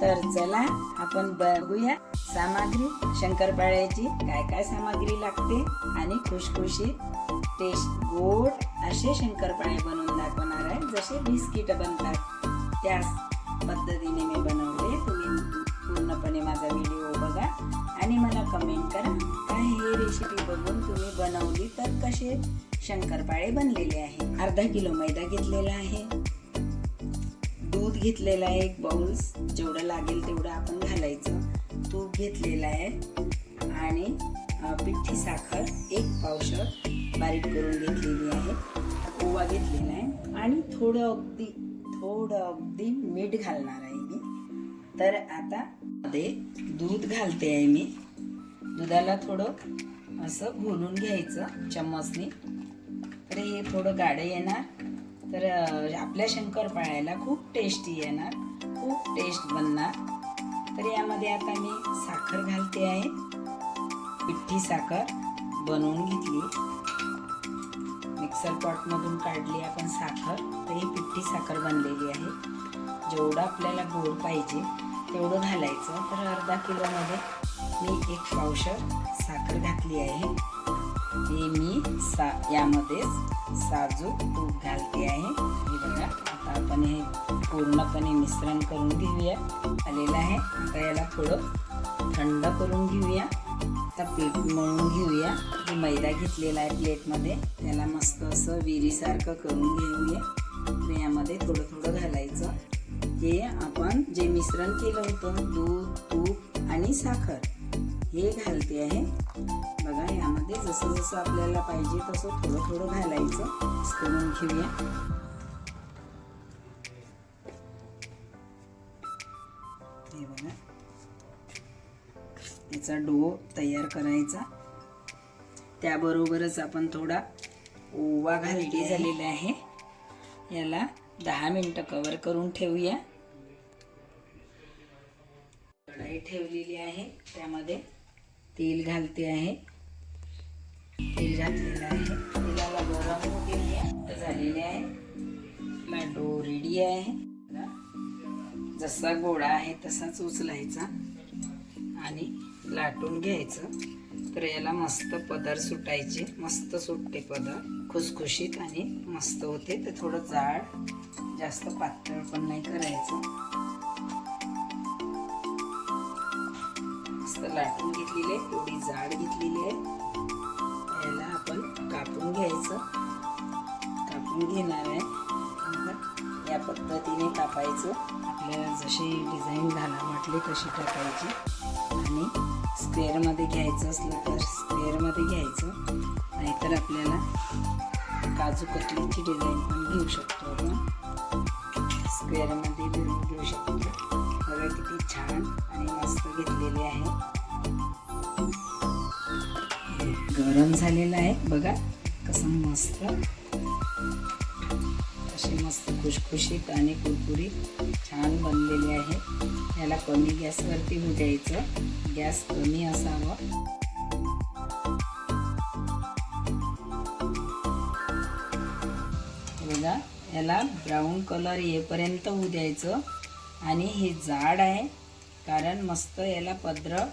तर चला आपण बघूया सामग्री. शंकरपाळ्याची काय काय सामग्री लागते आणि खुशखुशी टेस्ट गोड असे शंकरपाळे बनवून दाखवणार आहे. जसे बिस्किट बनतात त्याच पद्धतीने मी बनवले. तुम्ही पूर्णपणे माझा व्हिडिओ बघा आणि मला कमेंट करा काय हे रेसिपी बघून तुम्ही बनवली तर कसे शंकरपाळे बनलेले आहे. अर्धा किलो मैदा घेतलेला आहे. दूध घेतलेलं आहे एक बाउल्स जेवढं लागेल तेवढं आपण घालायचं. तूप घेतलेलं आहे. आणि पिठी साखर एक पावशर बारीक करून घेतलेली आहे. ओवा घेतलेला आहे. आणि थोडं अगदी थोडं अगदी मीठ घालणार आहे मी. तर आता मध्ये दूध घालते आहे मी. दुधाला थोडं असं घोलून घ्यायचं चम्मचने. तर हे थोडं गाडं येणार. तर आपल्या आपल्या शंकरपाळ्याला खूप टेस्टी येणार खूप टेस्ट बनणार. तर यामध्ये आता मी साखर घालते आहे. पिठी साखर बनवून घेतली. मिक्सर पॉटमधून काढली आपण साखर. तर ही पिठी साखर बनलेली आहे. जेवढं आपल्याला गोड पाहिजे तेवढं घालायचं. तर अर्धा किलोमध्ये मी एक पावशर साखर घातली आहे. ते मी सा यामध्येच साजूक तूप घालते आहे. हे बघा आता आपण हे पूर्णपणे मिश्रण करून घेऊया. आलेलं आहे. आता याला थोडं थंड करून घेऊया. आता पीठ मळून घेऊया. मैदा घेतलेला आहे प्लेटमध्ये. त्याला मस्त असं विहिरीसारखं करून घेऊया. यामध्ये थोडं थोडं घालायचं. हे आपण जे मिश्रण केलं होतं दूध तूप आणि साखर हे घालते आहे. बघा यामध्ये जसं जसं आपल्याला पाहिजे तसं थोडं थोडं घालायचं. करून घेऊया. हे बघा. याचा डो तयार करायचा. त्याबरोबरच आपण थोडा ओवा घालटी झालेला आहे. याला दहा मिनटं कवर करून ठेवूया. कढाई ठेवलेली आहे. त्यामध्ये तेल घालते आहे. तेल घातलेलं आहे. तेलाला गरम होते झालेले आहे. आपला रेडी आहे. जसा गोळा आहे तसाच उचलायचा आणि लाटून घ्यायचं. तर याला मस्त पदर सुटायचे. मस्त सुटते पदर. खुसखुशीत आणि मस्त होते. ते थोडं जाड जास्त पातळ पण नाही करायचं. मस्त घेतलेली आहे थोडी जाड घेतलेली आहे. याला आपण कापून घ्यायचं. कापून घेणार आहे. या पद्धतीने कापायचं. आपल्याला जशी डिझाईन घाला वाटली तशी टाकायची. आणि स्क्वेअरमध्ये घ्यायचं असलं तर स्क्वेअरमध्ये घ्यायचं. नाहीतर आपल्याला काजू कतलीची डिझाईन पण घेऊ शकतो आपण. स्क्वेअरमध्ये भरून घेऊ शकतो. बघा किती छान आणि मस्त घेतलेली आहे. गरम झालेलं आहे. बघा कसं मस्त. असे मस्त खुशखुशीत आणि कुरकुरीत छान बनलेले आहे. याला कमी गॅसवरती होऊ द्यायचं गॅस कमी असावा. बघा याला ब्राऊन कलर येईपर्यंत होऊ द्यायचं. आणि हे जाड आहे कारण मस्त याला पद्र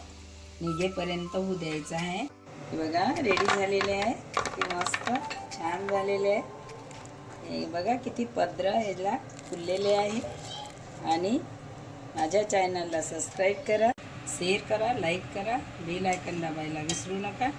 निघेपर्यंत होऊ द्यायचं आहे. हे बघा रेडी झालेले आहे. ते मस्त छान झालेले आहे. हे बघा किती पत्र याला फुललेले आहे आणि माझ्या चॅनलला सबस्क्राईब करा शेअर करा लाईक करा. बेल आयकन दाबायला विसरू नका.